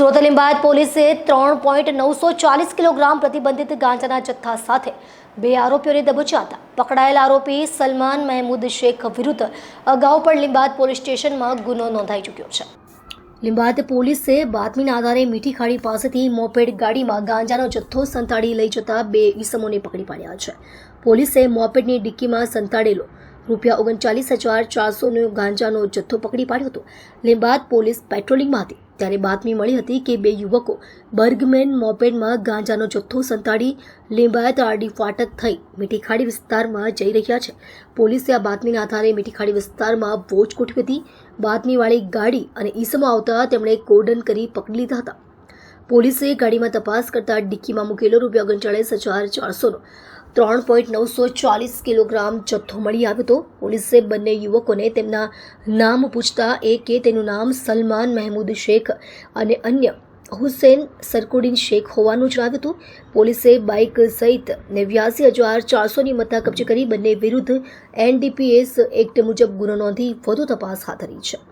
સુરત લીંબાયત પોલીસે ત્રણ પોઈન્ટ નવસો ચાલીસ કિલોગ્રામ પ્રતિબંધિત ગાંજાના જથ્થા સાથે બે આરોપીઓને દબોચ્યા હતા. પકડાયેલા આરોપી સલમાન મહેમૂદ શેખ વિરુદ્ધ અગાઉ પણ લીંબાયત પોલીસ સ્ટેશનમાં ગુનો નોંધાઈ ચૂક્યો છે. લીંબાયત પોલીસે બાતમીના આધારે મીઠી ખાડી પાસેથી મોપેડ ગાડીમાં ગાંજાનો જથ્થો સંતાડી લઈ જતા બે ઈસમોને પકડી પાડ્યા છે. પોલીસે મોપેડની ડિક્કીમાં સંતાડેલો રૂપિયા ઓગણચાલીસ હજાર ચારસોનો ગાંજાનો જથ્થો પકડી પાડ્યો હતો. લીંબાદ પોલીસ પેટ્રોલિંગમાં હતી ત્યારે બાતમી મળી હતી કે બે યુવકો બર્ગમેન મોપેડમાં ગાંજાનો જથ્થો સંતાડી લીંબાયત આરડી ફાટક થઈ મીઠીખાડી વિસ્તારમાં જઈ રહ્યા છે. પોલીસે આ બાતમીના આધારે મીઠીખાડી વિસ્તારમાં વોચ ગોઠવી હતી. બાતમીવાળી ગાડી અને ઈસમો આવતા તેમણે કોર્ડન કરી પકડી લીધા હતા. પોલીસે ગાડીમાં તપાસ કરતા ડિક્કીમાં મૂકેલો રૂપિયા ઓગણચાળીસ હજાર ચારસોનો ત્રણ પોઈન્ટ નવસો ચાલીસ કિલોગ્રામ જથ્થો મળી આવ્યો હતો. પોલીસે બંને યુવકોને તેમના નામ પૂછતા એકે તેનું નામ સલમાન મહેમૂદ શેખ અને અન્ય હુસેન સરકુડીન શેખ હોવાનું જણાવ્યું હતું. પોલીસે બાઇક સહિત નેવ્યાસી હજાર ચારસોની મત્તા કબજે કરી બંને વિરુદ્ધ એનડીપીએસ એક્ટ મુજબ ગુનો નોંધી વધુ તપાસ હાથ ધરી છે.